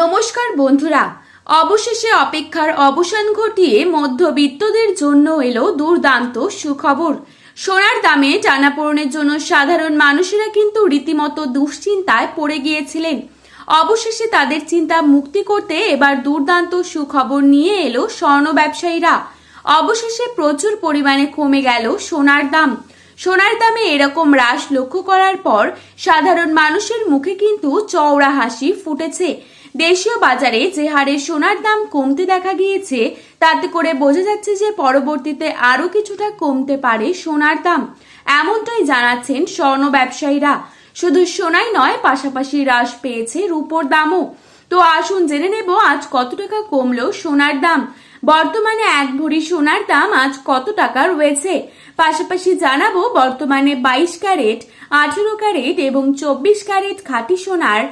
নমস্কার বন্ধুরা। অবশেষে অপেক্ষার অবসান ঘটিয়ে মধ্যবিত্তদের জন্য এলো দুর্দান্ত সুখবর। সোনার দামে টানাপোড়েনের জন্য সাধারণ মানুষেরা কিন্তু রীতিমতো দুশ্চিন্তায় পড়ে গিয়েছিলেন। অবশেষে তাদের চিন্তা মুক্তি করতে এবার দুর্দান্ত সুখবর নিয়ে এলো স্বর্ণ ব্যবসায়ীরা। অবশেষে প্রচুর পরিমাণে কমে গেল সোনার দাম। সোনার দামে এরকম হ্রাস লক্ষ্য করার পর সাধারণ মানুষের মুখে কিন্তু চওড়া হাসি ফুটেছে। দেশীয় বাজারে যে হারে সোনার দাম কমতে দেখা গিয়েছে, তাতে করে বোঝা যাচ্ছে যে পরবর্তীতে আরও কিছুটা কমতে পারে সোনার দাম। এমনটাই জানাচ্ছেন স্বর্ণ ব্যবসায়ীরা। শুধু সোনাই নয়, পাশাপাশি হ্রাস পেয়েছে রূপোর দামও। তো আসুন জেনে নেব আজ কত টাকা কমলো সোনার দাম। বর্তমানে এক ভরি সোনার দাম আজ কত টাকা রয়েছে? পাশাপাশি জানাব বর্তমানে বাইশ ক্যারেট, আঠেরো ক্যারেট এবং চব্বিশ ক্যারেট খাঁটি সোনার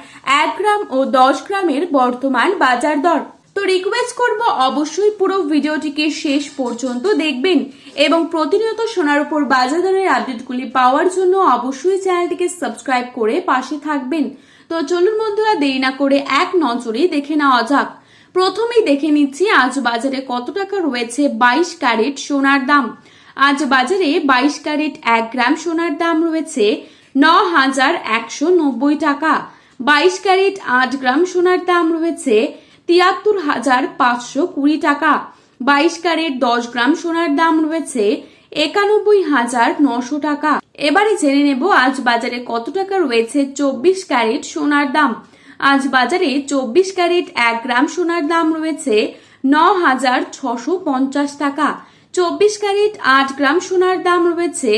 এক গ্রাম ও দশ গ্রামের বর্তমান বাজার দর। রিকোয়েস্ট করব অবশ্যই পুরো ভিডিওটিকে শেষ পর্যন্ত দেখবেন এবং প্রতিনিয়ত সোনার উপর বাজার দরের আপডেটগুলি পাওয়ার জন্য অবশ্যই চ্যানেলটিকে সাবস্ক্রাইব করে পাশে থাকবেন। তো চলুন বন্ধুরা, দেরি না করে এক নজরে দেখে নেওয়া যাক। প্রথমেই দেখে নিচ্ছি আজ বাজারে কত টাকা রয়েছে বাইশ ক্যারেট সোনার দাম। আজ বাজারে বাইশ ক্যারেট এক গ্রাম সোনার দাম রয়েছে ন হাজার একশো নব্বই টাকা। বাইশ ক্যারেট আট গ্রাম সোনার দাম রয়েছে তিয়াত্তর হাজার পাঁচশো কুড়ি টাকা। বাইশ ক্যারেট দশ গ্রাম সোনার দাম রয়েছে একানব্বই হাজার নশো টাকা। এবারে জেনে নেব আজ বাজারে কত টাকা রয়েছে চব্বিশ ক্যারেট সোনার দাম। আজ বাজারে চব্বিশ ক্যারেট এক গ্রাম সোনার দাম রয়েছে ন হাজার ছশো পঞ্চাশ টাকা। চব্বিশ ক্যারেট আট গ্রাম সোনার দাম রয়েছে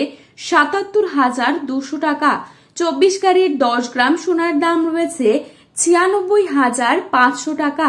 সাতাত্তর হাজার দুশো টাকা। চব্বিশ ক্যারেট দশ গ্রাম সোনার দাম রয়েছে ছিয়ানব্বই হাজার পাঁচশো টাকা।